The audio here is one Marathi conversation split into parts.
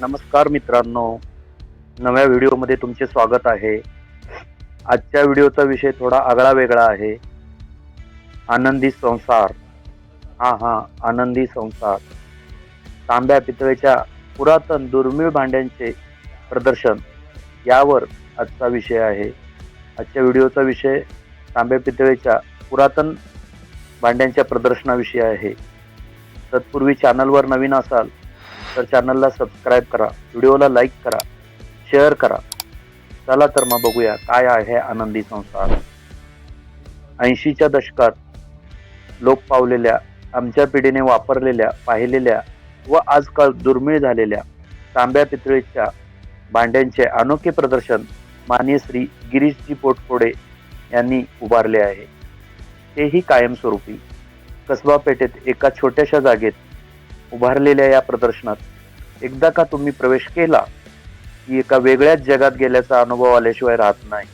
नमस्कार मित्रांनो. नव्या व्हिडिओमध्ये तुमचे स्वागत आहे. आजच्या व्हिडिओचा विषय थोडा आगळा वेगळा आहे. आनंदी संसार. हां हां आनंदी संसार. तांब्या पितळेच्या पुरातन दुर्मिळ भांड्यांचे प्रदर्शन यावर आजचा विषय आहे. आजच्या व्हिडिओचा विषय तांब्या पितळेच्या पुरातन भांड्यांच्या प्रदर्शनाविषयी आहे. तत्पूर्वी चॅनलवर नवीन असाल तर चॅनलला सबस्क्राईब करा व्हिडिओला लाईक करा शेअर करा. चला तर मग बघूया काय आहे आनंदी संसार. ऐंशीच्या दशकात लोक पावलेल्या आमच्या पिढीने वापरलेल्या पाहिलेल्या व आजकाल दुर्मिळ झालेल्या तांब्या पितळीच्या भांड्यांचे अनोखे प्रदर्शन मान्य श्री गिरीशजी पोटफोडे यांनी उभारले आहे. तेही कायमस्वरूपी. कसबा पेठेत एका छोट्याशा जागेत उभारलेल्या या प्रदर्शनात एकदा का तुम्ही प्रवेश केला की एका वेगळ्याच जगात गेल्याचा अनुभव आल्याशिवाय राहत नाही.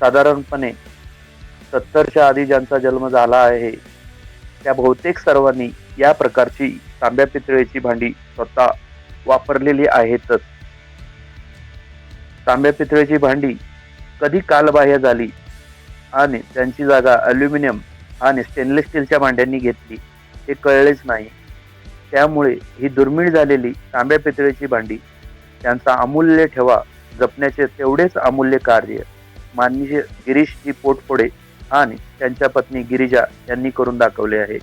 साधारणपणे सत्तरच्या आधी ज्यांचा जन्म झाला आहे त्या बहुतेक सर्वांनी या प्रकारची तांब्या पितळेची भांडी स्वतः वापरलेली आहेतच. तांब्या पितळेची भांडी कधी कालबाह्य झाली आणि त्यांची जागा अल्युमिनियम आणि स्टेनलेस स्टीलच्या भांड्यांनी घेतली हे कळलेच नाही. त्यामुळे ही दुर्मिळ झालेली तांब्या पितळेची भांडी त्यांचा अमूल्य ठेवा जपण्याचे तेवढेच अमूल्य कार्य माननीय गिरीशजी पोटफोडे आणि त्यांच्या पत्नी गिरिजा यांनी करून दाखवले आहे.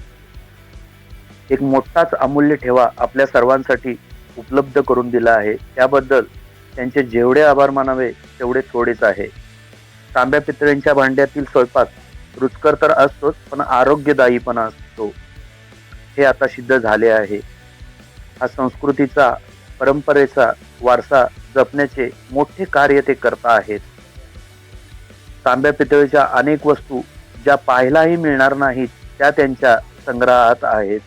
एक मोठाच अमूल्य ठेवा आपल्या सर्वांसाठी उपलब्ध करून दिला आहे. त्याबद्दल त्यांचे जेवढे आभार मानावे तेवढे थोडेच आहे. तांब्या पितळ्यांच्या भांड्यातील स्वयंपाक रुचकर तर असतोच पण आरोग्यदायी पण असतो. हे आता सिद्ध झाले आहे. हा संस्कृतीचा परंपरेचा वारसा जपण्याचे मोठे कार्य ते करता आहेत. तांब्या पितळीच्या अनेक वस्तू ज्या पाहायलाही मिळणार नाहीत त्या त्यांच्या संग्रहात आहेत.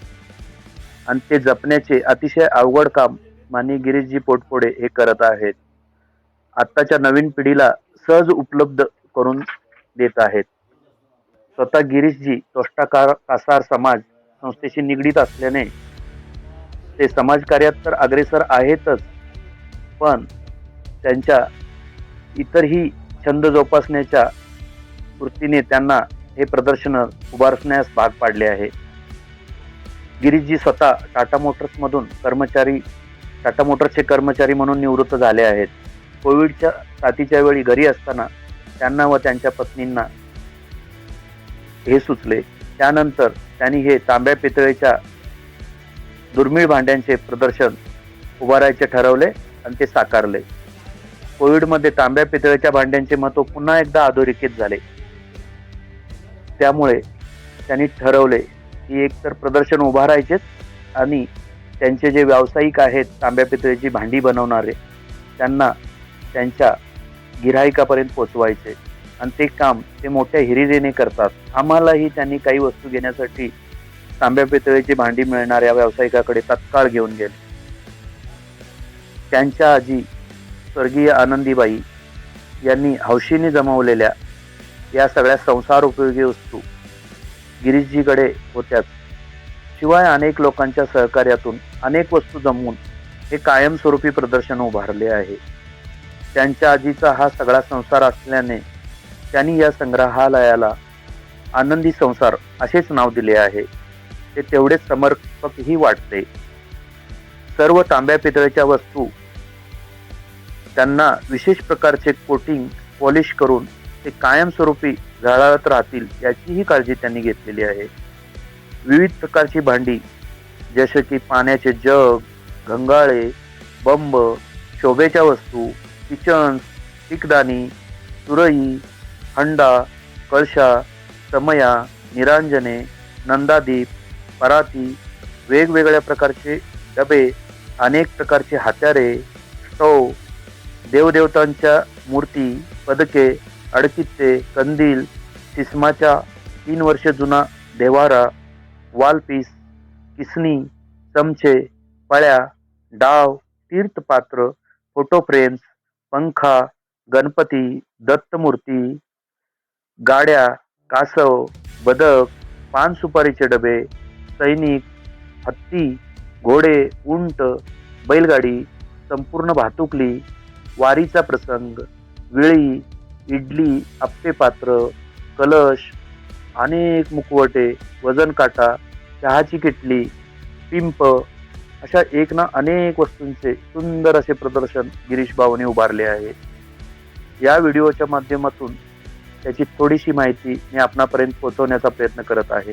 आणि ते जपण्याचे अतिशय अवघड काम मानी गिरीशजी पोटफोडे हे करत आहेत. आत्ताच्या नवीन पिढीला सहज उपलब्ध करून देत आहेत. स्वतः गिरीशजी तोष्टाकार कासार समाज संस्थेशी निगडीत असल्याने ते समाजकार्यात तर अग्रेसर आहेतच पण त्यांच्या इतरही छंद जोपासण्याच्या वृत्तीने त्यांना हे प्रदर्शन उभारण्यास भाग पाडले आहे. गिरीशजी स्वतः टाटा मोटर्समधून कर्मचारी टाटा मोटर्सचे कर्मचारी म्हणून निवृत्त झाले आहेत. कोविडच्या साथीच्या वेळी घरी असताना त्यांना व त्यांच्या पत्नींना हे सुचले. त्यानंतर त्यांनी हे तांब्या पितळेच्या दुर्मिळ भांड्यांचे प्रदर्शन उभारायचे ठरवले आणि ते साकारले. कोविडमध्ये तांब्या पितळेच्या भांड्यांचे महत्त्व पुन्हा एकदा अधोरेखित झाले. त्यामुळे त्यांनी ठरवले की एक तर प्रदर्शन उभारायचेच आणि त्यांचे जे व्यावसायिक आहेत तांब्या पितळेची भांडी बनवणारे त्यांना त्यांच्या गिराहिकापर्यंत पोचवायचे आणि ते काम ते मोठ्या हिरिरीने करतात. आम्हालाही त्यांनी काही वस्तू घेण्यासाठी तांब्या पितळेची भांडी मिळणाऱ्या व्यावसायिकाकडे तत्काळ घेऊन गेले. त्यांच्या आजी स्वर्गीय आनंदीबाई यांनी हौशीने जमवलेल्या या सगळ्या संसार उपयोगी वस्तू गिरीशजीकडे होत्याच. शिवाय अनेक लोकांच्या सहकार्यातून अनेक वस्तू जमवून हे कायमस्वरूपी प्रदर्शन उभारले आहे. त्यांच्या आजीचा हा सगळा संसार असल्याने त्यांनी या संग्रहालयाला आनंदी संसार असेच नाव दिले आहे. ते तेवढेच समर्पकही वाटते. सर्व तांब्या पितळेच्या वस्तू त्यांना विशेष प्रकारचे कोटिंग पॉलिश करून ते कायमस्वरूपी झळाळत राहतील याचीही काळजी त्यांनी घेतलेली आहे. विविध प्रकारची भांडी जसे की पाण्याचे जग घंगाळे बंब शोभेच्या वस्तू किचन्स पिकदानी सुरई हंडा कळशा समया निरांजने नंदादीप पराती वेगवेगळ्या प्रकारचे डबे अनेक प्रकारचे हात्यारे स्टोव देवदेवतांच्या मूर्ती पदके अडकित्ते कंदील सिस्माच्या तीन वर्ष जुना देवारा वालपीस किसनी चमचे पळ्या डाव तीर्थपात्र फोटो फ्रेम्स पंखा गणपती दत्तमूर्ती गाड्या कासव बदक पान सुपारीचे डबे सैनिक हत्ती घोडे उंट बैलगाडी संपूर्ण भातुकली वारीचा प्रसंग विळी इडली आप्पे पात्र कलश अनेक मुखवटे वजन काटा चहाची किटली पिंप अशा एक ना अनेक वस्तूंचे सुंदर असे प्रदर्शन गिरीश भाऊने उभारले आहे. या व्हिडिओच्या माध्यमातून त्याची थोडीशी माहिती मी आपणापर्यंत पोहोचवण्याचा प्रयत्न करत आहे.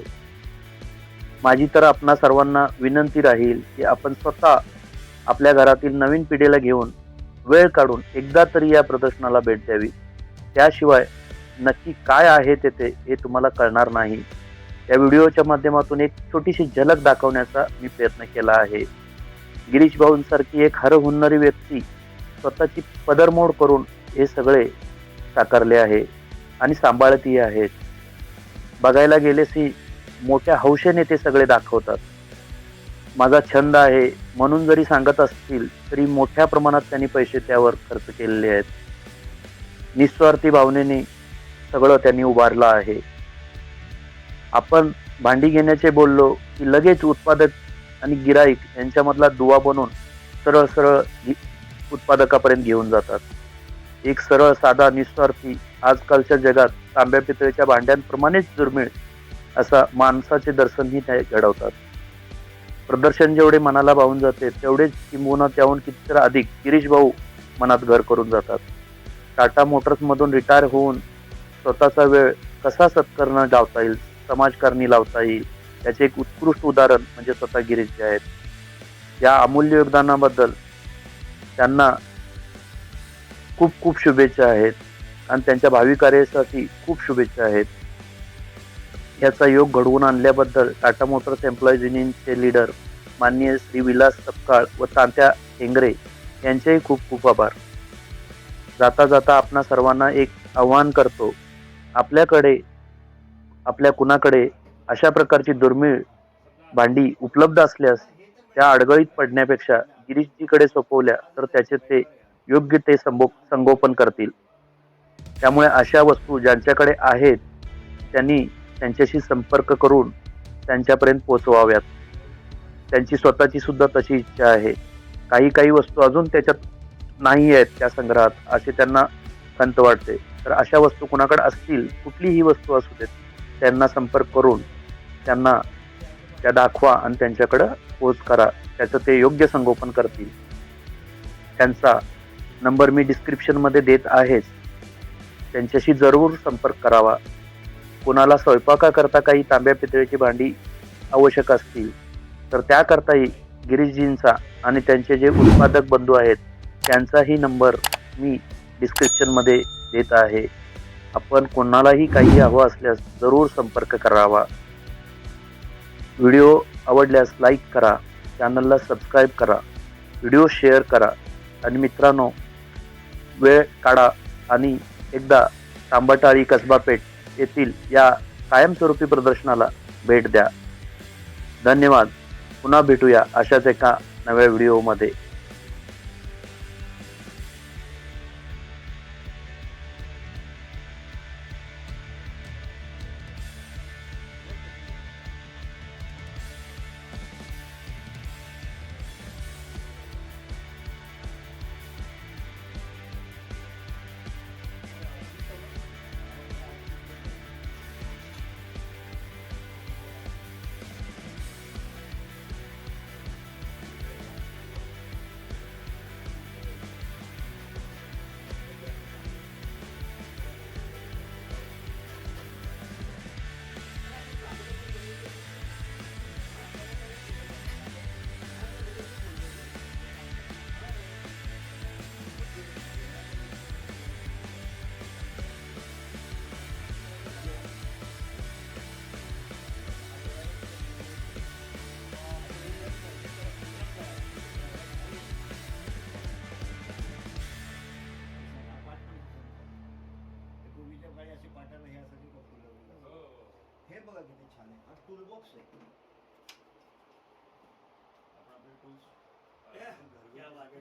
माझी तर आपणा सर्वांना विनंती राहील की आपण स्वतः आपल्या घरातील नवीन पिढीला घेऊन वेळ काढून एकदा तरी या प्रदर्शनाला भेट द्यावी. त्याशिवाय नक्की काय आहे तेथे हे तुम्हाला कळणार नाही. या व्हिडिओच्या माध्यमातून एक छोटीशी झलक दाखवण्याचा मी प्रयत्न केला आहे. गिरीश भाऊंसारखी एक हरहुन्नरी व्यक्ती स्वतःची पदरमोड करून हे सगळे साकारले आहे. आणि सांभाळतही आहेत. बघायला गेलेस ही मोठ्या हौशेने ते सगळे दाखवतात. माझा छंद आहे म्हणून जरी सांगत असतील तरी मोठ्या प्रमाणात त्यांनी पैसे त्यावर खर्च केलेले आहेत. निस्वार्थी भावनेने सगळं त्यांनी उभारलं आहे. आपण भांडी घेण्याचे बोललो की लगेच उत्पादक आणि गिराईक यांच्यामधला दुवा बनून सरळ सरळ उत्पादकापर्यंत घेऊन जातात. एक सरळ साधा निस्वार्थी आजकालच्या जगात तांब्या पितळेच्या भांड्यांप्रमाणेच दुर्मिळ असा माणसाचे दर्शनही ते घडवतात. प्रदर्शन जेवढे मनाला भावून जाते तेवढेच किंबहुना त्याहून कितीतर अधिक गिरीश भाऊ मनात घर करून जातात. टाटा मोटर्समधून रिटायर होऊन स्वतःचा वेळ कसा सत्करणं लावता येईल समाजकारणी लावता येईल याचे एक उत्कृष्ट उदाहरण म्हणजे स्वतः गिरीशजी आहेत. या अमूल्य योगदानाबद्दल त्यांना खूप खूप शुभेच्छा आहेत. आणि त्यांच्या भावी कार्यासाठी खूप शुभेच्छा आहेत. याचा योग घडवून आणल्याबद्दल टाटा मोटर्स एम्प्लॉईज युनियनचे लीडर माननीय श्री विलास सपकाळ व तांत्या हेंगरे यांचेही खूप खूप आभार. जाता जाता आपणा सर्वांना एक आव्हान करतो आपल्याकडे आपल्या कुणाकडे अशा प्रकारची दुर्मिळ भांडी उपलब्ध असल्यास त्या अडगळीत पडण्यापेक्षा गिरीशजीकडे सोपवल्या तर त्याचे ते योग्य ते संबो संगोपन करतील. त्यामुळे अशा वस्तू ज्यांच्याकडे आहेत त्यांनी त्यांच्याशी संपर्क करून त्यांच्यापर्यंत पोचवाव्यात त्यांची स्वतःची सुद्धा तशी इच्छा आहे. काही काही वस्तू अजून त्याच्यात नाही आहेत त्या संग्रहात असे त्यांना खंत वाटते. तर अशा वस्तू कुणाकडे असतील कुठलीही वस्तू असू देत त्यांना संपर्क करून त्यांना त्या दाखवा आणि त्यांच्याकडं पोच करा. त्याचं ते योग्य संगोपन करतील. त्यांचा नंबर मी डिस्क्रिप्शनमध्ये देत आहेच. त्यांच्याशी जरूर संपर्क करावा. कोणाला स्वयंपाकाकरता काही तांब्या पितळेची भांडी आवश्यक असतील तर त्याकरताही गिरीशजींचा आणि त्यांचे जे उत्पादक बंधू आहेत त्यांचाही नंबर मी डिस्क्रिप्शनमध्ये देत आहे. आपण कोणालाही काही हवं असल्यास जरूर संपर्क करावा. व्हिडिओ आवडल्यास लाईक करा चॅनलला सबस्क्राईब करा व्हिडिओ शेअर करा आणि मित्रांनो वेळ काढा आणि एकदा तांबटाळी कसबा पेठ येथील या कायमस्वरूपी प्रदर्शनाला भेट द्या. धन्यवाद. पुन्हा भेटूया अशाच एका नव्या व्हिडिओमध्ये. লাগে